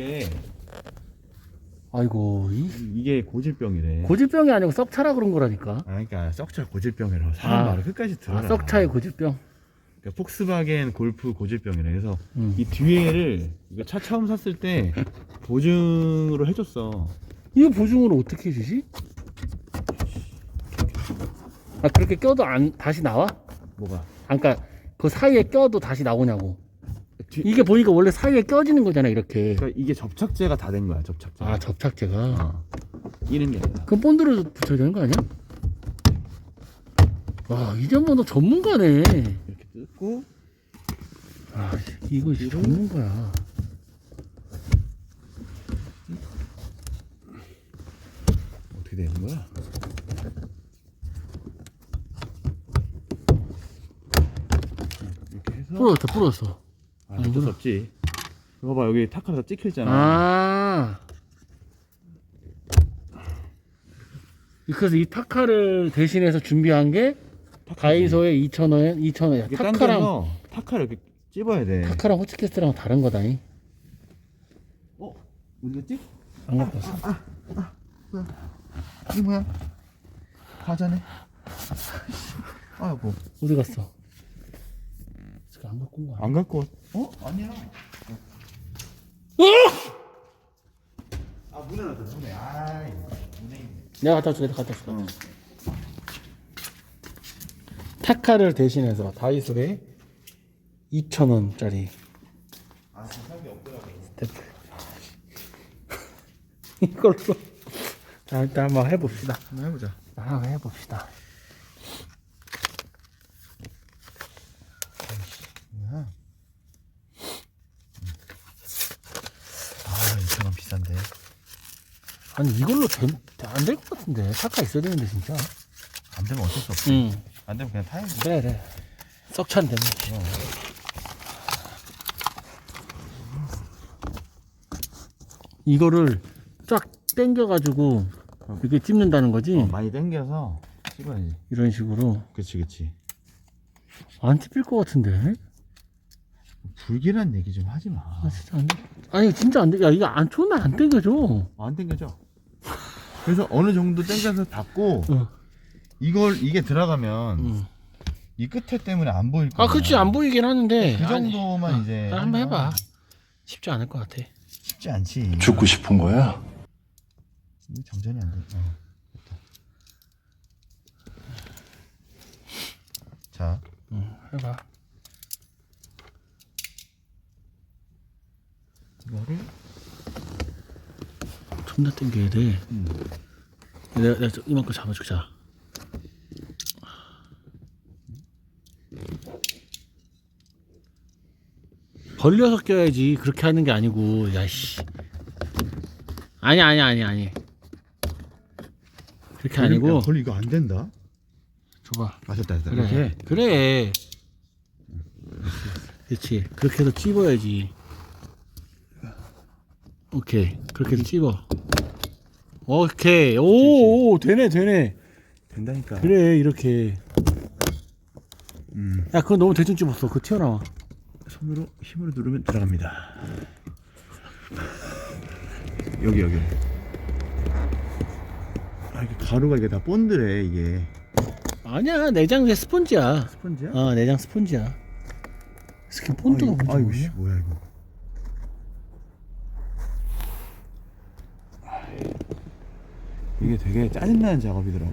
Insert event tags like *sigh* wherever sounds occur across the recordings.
이게 아이고 이 이게 고질병이래. 고질병이 아니고 썩차라 그런 거라니까. 아, 그러니까 썩차 고질병이라고 사람 아. 말을 끝까지 들어라. 아, 썩차의 고질병. 그러니까 폭스바겐 골프 고질병이래. 그래서 음. 이 뒤에를 이거 차 처음 샀을 때 보증으로 해줬어. 이거 보증으로 어떻게 해주지? 아 그렇게 껴도 안 다시 나와? 뭐가? 아 그러니까 그 사이에 껴도 다시 나오냐고. 뒤, 이게 보니까 원래 사이에 껴지는 거잖아 이렇게. 그러니까 이게 접착제가 다 된 거야. 접착제. 아 접착제가. 어. 아니라. 그럼 본드로 붙여야 되는 거 아니야? 와 이제 뭐 너 전문가네. 이렇게 뜯고 아 이거 진짜 전문가야. 어떻게 되는 거야? 이렇게 해서 부러졌다 부러졌어. 아, 어쩔 수 없지. 이거 봐 여기 타카가 찍혀 있잖아. 아. 그래서 이 타카를 대신해서 준비한 게 다이소에 2,000원, 2,000원. 이게 타카랑 타카를 이렇게 찝어야 돼. 타카랑 호치키스랑 다른 거다니. 어? 어디갔지? 안 갖고 왔어. 이게 뭐야? 과자네. *laughs* 아이고. 어디 갔어? 지금 안 갖고 온 거야. 안 갖고 왔... 어? 아니야. 아 문에 놨다 문에. 아이 문에 있네. 내가 갖다 줄게, 내가 갖다 줄게. 타카를 대신해서 다이소에 2,000원짜리 아 세상에 없더라고. 스태프. *laughs* 이걸로. 자, 일단 한번 해봅시다. 한번 해보자. 한번 해봅시다. 뭐야? 아 2천 원 비싼데. 아니, 이걸로 안 될 것 같은데. 타카 있어야 되는데, 진짜. 안 되면 어쩔 수 없지. 응. 안 되면 그냥 타야지. 그래, 그래. 썩찬 되면. 이거를 쫙 당겨가지고 이렇게 찝는다는 거지? 어, 많이 당겨서 찍어야지. 이런 식으로. 그치 그치. 안 찝힐 것 같은데? 불길한 얘기 좀 하지 마. 아, 진짜 안 돼. 아니, 진짜 안 돼. 야, 이거 안 좋으면 안 당겨져. 안 당겨져. 그래서 어느 정도 당겨서 닫고 어. 이걸 이게 들어가면 응. 이 끝에 때문에 안 보일 거야. 아, 그치. 안 보이긴 하는데. 그 아니, 정도만 이제 아, 한번 해봐. 쉽지 않을 것 같아. 쉽지 않지. 죽고 싶은 거야? 이거 정전이 안 돼. 어. 됐다. 자, 응, 해봐. 이거를 존나 당겨야 돼. 음. 내가, 내가 좀 이만큼 잡아주자. 벌려서 껴야지. 그렇게 하는 게 아니고, 야씨. 아니, 아니, 아니, 아니. 그렇게 아니고, 걸리 이거 안 된다. 줘봐. 아 됐다 됐다. 그래, 이렇게 그래. 그렇지. 그렇게 해서 찝어야지. 오케이. 그렇게 찝어. 오케이. 오, 오, 되네, 되네. 된다니까. 그래, 이렇게. 음. 야, 그거 너무 대충 찝었어. 그거 튀어나와. 손으로 힘으로 누르면 들어갑니다. 여기 여기. 아 이게 가루가 이게 다 본드래 이게. 아니야, 내장 그 스펀지야. 스펀지야? 어, 내장 스펀지야. 스킨 본드가 뭔지 아이고 씨? 뭐야 이거. 이게 되게 짜증나는 작업이더라고.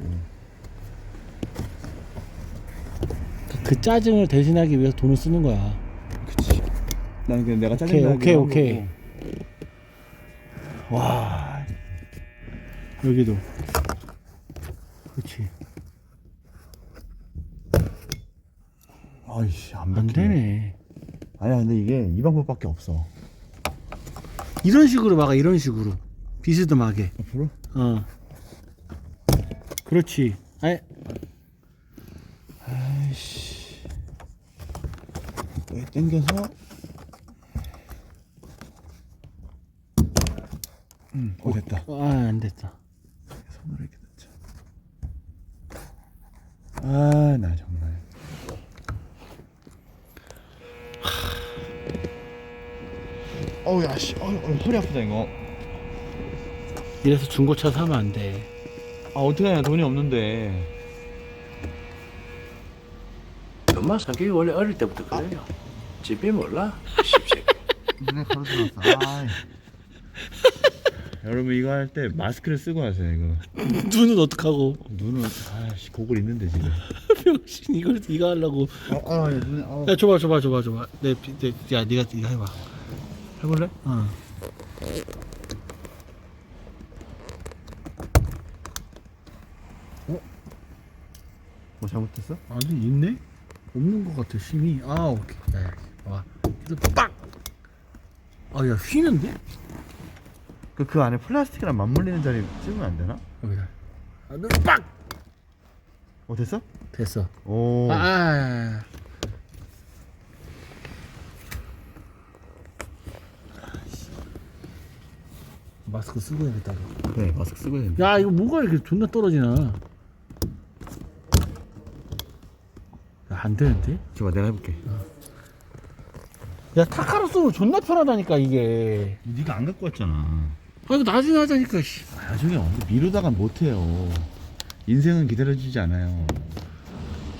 그 짜증을 대신하기 위해서 돈을 쓰는 거야. 그치. 난 그냥 내가 오케이, 짜증나게 오케이, 한 오케이. 거고. 와, 여기도. 그렇지. 아이씨 안 안 박히네. 되네. 아니야 근데 이게 이 방법밖에 없어. 이런 식으로 막아, 이런 식으로. 비스듬하게. 앞으로? 어. 그렇지. 아이, 아이씨. 여기 당겨서. 음, 어 됐다. 아, 안 됐다. 손으로 이렇게 넣자. 아, 나 정말. 어우 야 씨 어, 어, 허리 아프다 이거 이래서 중고차 사면 안 돼. 아 어떡하냐 돈이 없는데 엄마 성격이 원래 어릴 때부터 그래요. 집이 몰라? 십새끼. *laughs* 눈에 가루 들어왔어 아이. 여러분 이거 할 때 마스크를 쓰고 하세요 이거 눈은 어떡하고. 눈은 아씨 고글 있는데 지금 *laughs* 병신 이걸 이거 하려고. 아, 아 눈에 아야 줘봐 줘봐 줘봐 줘봐. 내, 비- 내, 야 네가 이거 해봐. 해볼래? 어. 뭐 잘못했어? 아니 있네? 없는 것 같아 심이. 아 오케이. 야, 야 와. 그래서 빡. 아야 휘는데? 그, 그 안에 플라스틱이랑 맞물리는 자리 찍으면 안 되나? 여기다. 아, 눈 빡. 어 됐어? 됐어. 오 아, 아, 아, 아. 마스크 쓰고 해야겠다. 그래 마스크 쓰고 해야 돼 야 이거 뭐가 이렇게 존나 떨어지나? 안 되는데? 줘봐 내가 해볼게 야 타카로 쓰면 존나 편하다니까 이게. 네가 안 갖고 왔잖아 아 이거 나중에 하자니까. 씨. 아, 나중에 언제 미루다가 못해요 인생은 기다려주지 않아요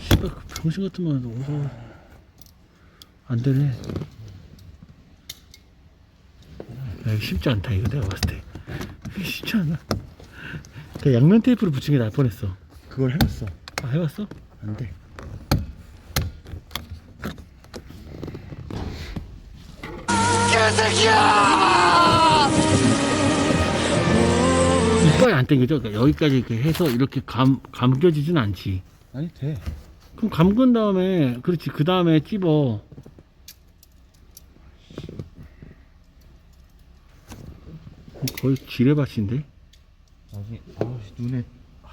씨발 그 병신 같으면 어서 안 되네. 야, 이거 쉽지 않다 이거 내가 봤을 때. 이거 쉽지 않아. 그 양면 테이프를 붙인 게 나을 뻔했어. 그걸 해봤어 아 해봤어? 안 돼 이빨이 안 땡기죠? 그러니까 여기까지 이렇게 해서 이렇게 감 감겨지진 않지. 아니 돼 그럼 감근 다음에 그렇지 그 다음에 찝어. 거의 지뢰밭인데? 나중에 아우 눈에 아.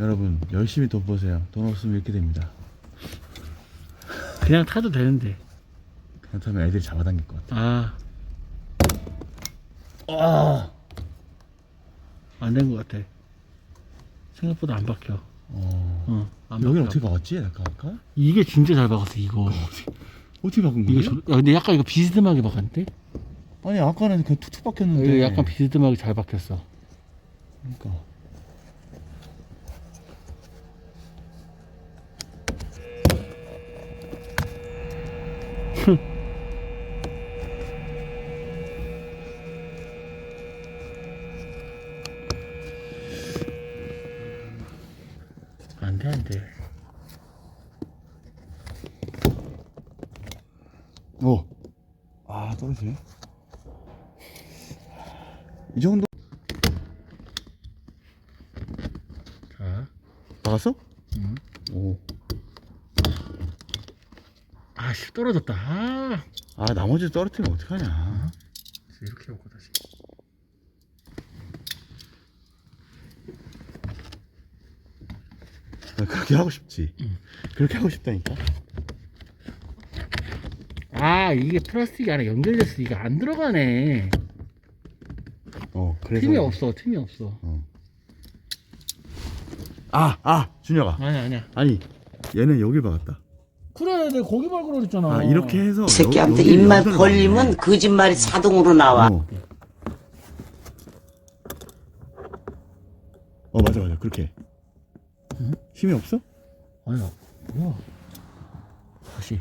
여러분 열심히 돈 버세요 돈 없으면 이렇게 됩니다 그냥 타도 되는데. 그렇다면 애들이 잡아당길 것 같아 아. 아. 안 된 것 같아. 생각보다 안 박혀. 어... 어. 안 여긴 박혀. 어떻게 박았지? 아까 아까? 이게 진짜 잘 박았어 이거. 어떻게 박은 거야? 저, 야, 근데 약간 이거 비스듬하게 박았는데? 아니 아까는 그냥 툭툭 박혔는데 이거 약간 비스듬하게 잘 박혔어. 그러니까 안 돼, 안 돼. 어. 아 떨어지네 이 정도 자. 박았어? 응. 오. 아, 씨, 떨어졌다. 아. 아 나머지 떨어뜨리면 어떡하냐 이렇게 하고 다시. 그렇게 하고 싶지 그렇게 하고 싶다니까 아, 이게 플라스틱이 아니라 연결됐어. 이게 안 들어가네. 어 그래서 틈이 없어, 틈이 없어. 아! 아! 준혁아 아니야, 아니야. 아니 얘는 여길 박았다 그래, 내가 거기 말고 그랬잖아. 아 이렇게 해서 이 새끼한테 여- 입만 벌리면 거짓말이 자동으로 나와. 어. 어 맞아 맞아 그렇게 힘이 없어? 아니야. 뭐야. 다시.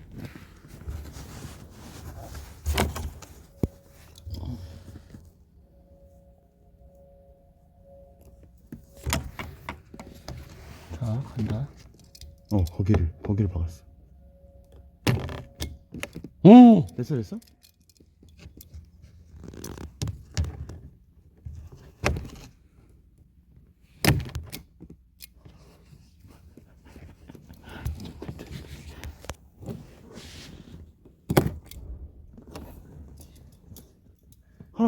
자, 간다. 어 거기를 거기를 박았어 오! 됐어 됐어?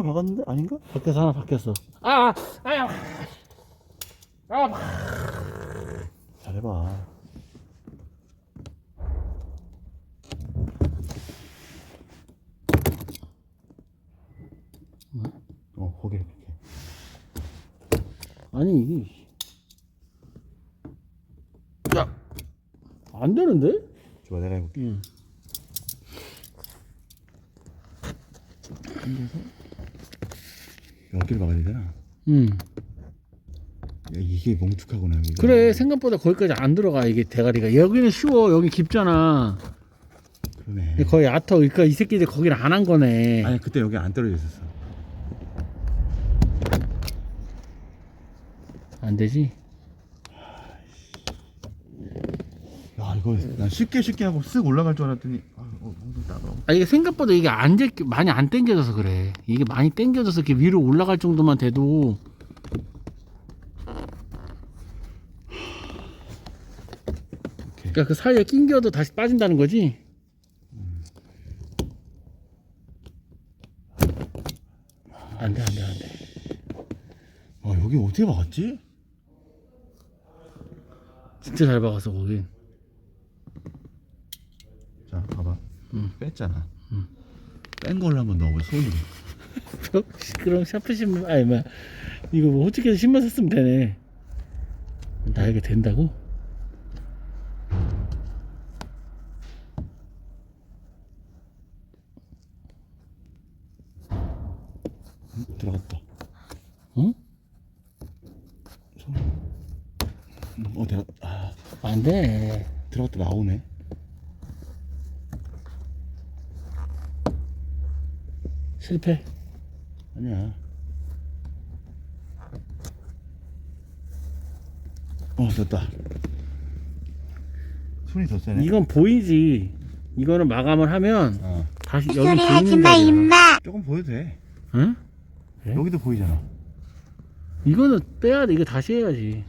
박았는데 아닌가? 밖에서 하나 바뀌었어. 아! 아! 아야! 아! 잘해봐 어 거기를 그렇게 아니, 이게. 야! 안 되는데? 좋아 내가 해볼게 응. 당겨서 여기를 막아야 되잖아. 응. 야, 이게 뭉툭하구나. 여기가. 그래 생각보다 거기까지 안 들어가 이게 대가리가 여기는 쉬워 여기 깊잖아 그러네. 근데 거의 얕아 그러니까 이 새끼들 거기를 안 한 거네 아니 그때 여기 안 떨어져 있었어. 안 되지 야 이거 난 쉽게 쉽게 하고 쓱 올라갈 줄 알았더니 아, 이게 생각보다 이게 안 제, 많이 안 당겨져서 그래. 이게 많이 당겨져서 이렇게 위로 올라갈 정도만 돼도. 그러니까 그 사이에 낑겨도 다시 빠진다는 거지? 안돼 안돼 안돼. 아 여기 어떻게 막았지? 진짜 잘 박았어 거긴 자 봐봐. 응. 뺐잖아. 응. 뺀 걸로 한번 넣어보자 손으로. *laughs* 그럼 샤프 신문 아니 뭐 이거 뭐 호치키에서 신문 썼으면 되네 나에게 된다고? 응, 들어갔다. 응? 손. 응, 어 들어. 아 안 돼 들어갔다 나오네. 실패 아니야. 어 됐다. 손이 더 세네. 이건 보이지 이거는 마감을 하면 어. 다시 여기 소리 하지 보이는 마 거야 임마 조금 보여도 돼. 응? 네? 여기도 보이잖아. 이거는 빼야 돼 이거 다시 해야지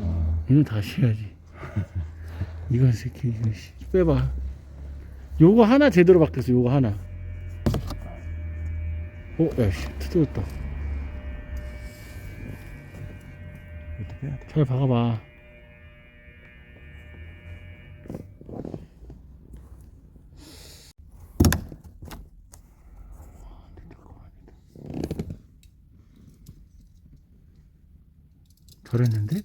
어. 이건 다시 해야지 *laughs* 이건 새끼 이거 씨, 빼봐 요거 하나 제대로 바뀌었어 요거 하나 어? 야씨 틀어졌다 이것도 빼야 돼. 잘 박아봐 저랬는데?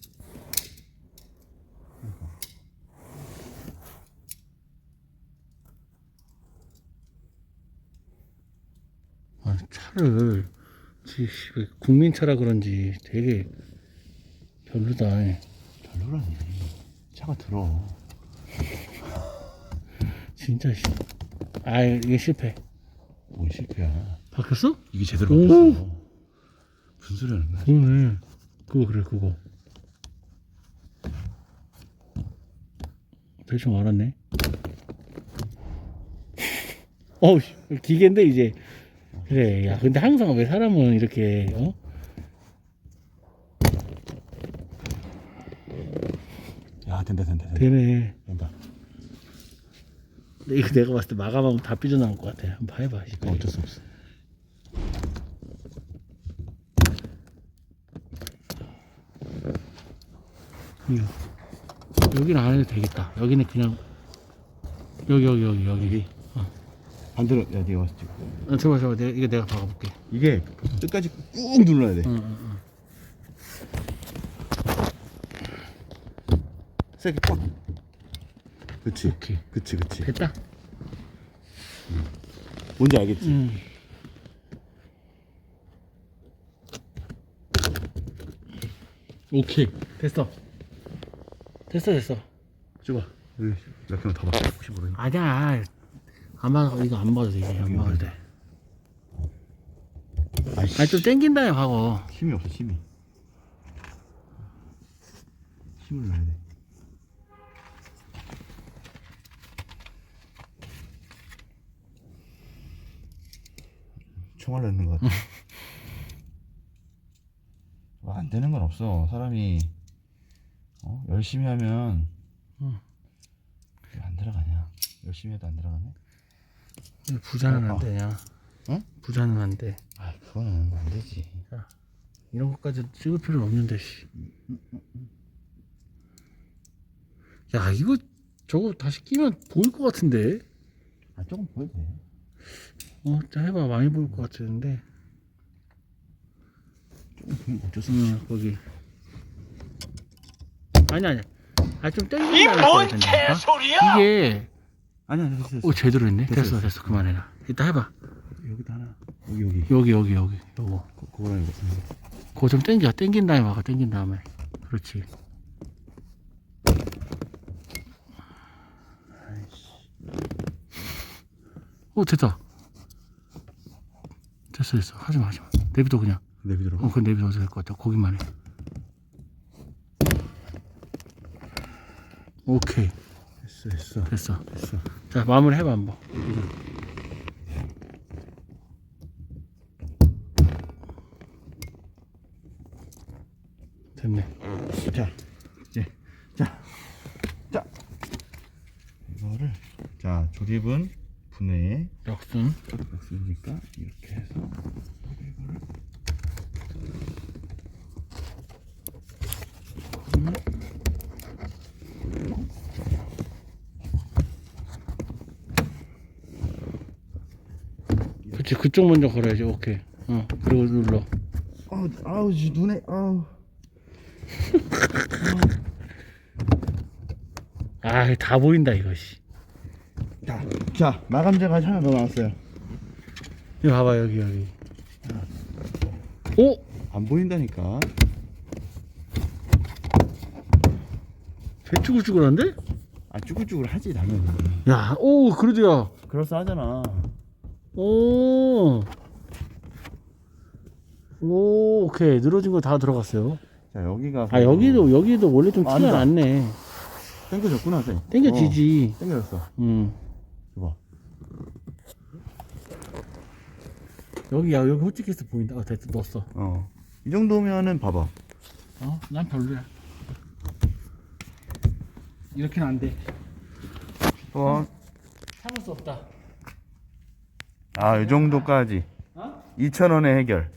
아, 차를 국민차라 그런지 되게 별로다. 별로라니. 차가 들어. 진짜 씨. 아 이게 실패. 뭔 실패야. 바뀌었어? 이게 제대로 오. 바뀌었어. 무슨 소리 하는 거야? 그러네. 그거 그래 그거. 대충 알았네. *laughs* 어우 씨, 기계인데 이제. 그래 야 근데 항상 왜 사람은 이렇게 어? 야 된다 된다 된다. 되네. 된다. 근데 이거 내가 봤을 때 마감하면 다 삐져나올 것 같아. 한번 해봐. 씨. 어, 어쩔 수 없어. 이거. 여기는 안 해도 되겠다. 여기는 그냥 여기 여기 여기 여기. 반대로 야 네가 와서 찍어. 어, 저봐 저봐 내가 이거 내가 박아볼게. 이게 끝까지 꾹 눌러야 돼. 세게 꽉. 그치. 오케이. 그치 그치. 됐다. 뭔지 알겠지? 응. 오케이. 됐어. 됐어 됐어. 줘봐. 여기 몇 개만 더 봐. 혹시 모르니까. 아니야. 안 봐. 이거 안 봐도 돼. 안 봐도 돼. 아이씨. 아니 좀 땡긴다요 하고. 힘이 없어 힘이. 힘을 넣어야 돼. 총알 넣는 것 같아. 뭐 *laughs* 안 되는 건 없어. 사람이 어? 열심히 하면 응. 왜안 들어가냐? 열심히 해도 안 들어가네. 부자는 어, 안 어. 되냐? 응? 부자는 안 돼. 아 그거는 안 되지. 이런 것까지 찍을 필요는 없는데 씨. 야 이거 저거 다시 끼면 보일 것 같은데. 아 조금 보여도 돼. 어, 자 해봐 많이 보일 것 같은데. 조금 보면 어쩔 수 없어. 응 거기. 아니 아니. 아 좀 땡긴다. 이뭔 개소리야? 이게 아니 아니 됐어. 됐어. 오 제대로 했네. 됐어, 됐어 그만해라. 이따 해봐. 여기도 여기 여기. 여기 여기 여기. 요거. 그- 그거랑 이거 그거 좀 당겨. 당긴 다음에 봐봐. 당긴 다음에. 그렇지. 오 됐다. 됐어 됐어. 하지마 하지마. 내비둬 그냥. 내비들어 어 그건 내비둬도 될것 같아. 거기만 해. 오케이. 됐어 됐어. 됐어. 됐어 자 마무리 해봐 한번. 됐네. 자 이제 자 자. 이거를 자 조립은 분해 역순. 없으니까 이렇게 해서 그쪽 먼저 걸어야지. 오케이. 어 그리고 눌러. 아우 아우 지 눈에 아우. 아 다 보인다 씨. 자, 자 마감재가 하나 더 나왔어요. 이거 봐봐 여기 여기. 오 안 보인다니까. 배 쭈글쭈글한데? 아 쭈글쭈글 하지 당연히. 야오 그래도 야 그럴싸하잖아 오. 오, 오케이. 늘어진 거 다 들어갔어요. 자 여기가 아, 여기도, 여기도 원래 좀 티가 아니다. 났네. 당겨졌구나 쌤 땡겨지지. 어, 당겨졌어 음. 봐봐 여기, 야, 여기 홀쭉해서 보인다. 아, 됐어. 넣었어. 어 이 정도면은 봐봐 어? 난 별로야. 이렇게는 안 돼. 어. 참을 수 없다. 아 이 정도까지 어? 2,000원에 해결